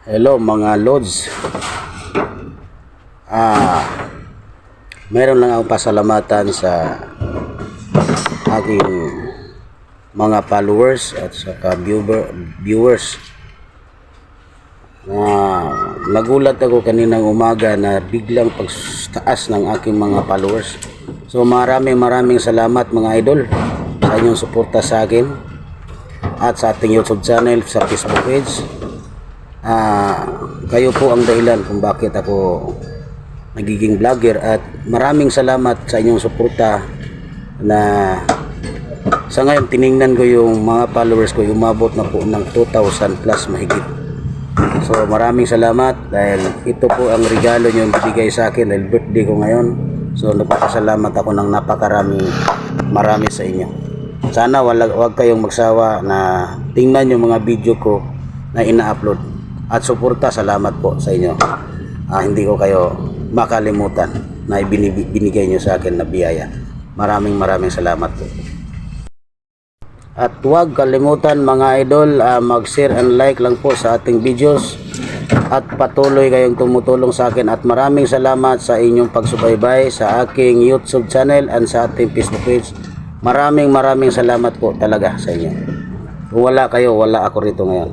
Hello mga Lods. Ah, meron lang akong pasalamatan sa aking mga followers at saka viewer, viewers. Ah, nagulat ako kaninang umaga na biglang pagtaas ng aking mga followers. So maraming maraming salamat mga idol sa inyong suporta sa akin at sa ating YouTube channel, sa Facebook page. Ah, kayo po ang dahilan kung bakit ako nagiging vlogger at maraming salamat sa inyong suporta na sa ngayon tiningnan ko yung mga followers ko umabot na po ng 2,000 plus mahigit. So maraming salamat dahil ito po ang regalo nyo bibigay sa akin dahil birthday ko ngayon. So nagpapasalamat ako ng napakarami marami sa inyo. Sana wala, wag kayong magsawa na tingnan yung mga video ko na ina-upload. At suporta, salamat po sa inyo. Ah, hindi ko kayo makalimutan na ibinib- binigay nyo sa akin na biyaya. Maraming maraming salamat po. At huwag kalimutan mga idol, ah, mag-share and like lang po sa ating videos. At patuloy kayong tumutulong sa akin at maraming salamat sa inyong pagsubaybay sa aking YouTube channel and sa ating Facebook page. Maraming maraming salamat po talaga sa inyo. Kung wala kayo, wala ako rito ngayon.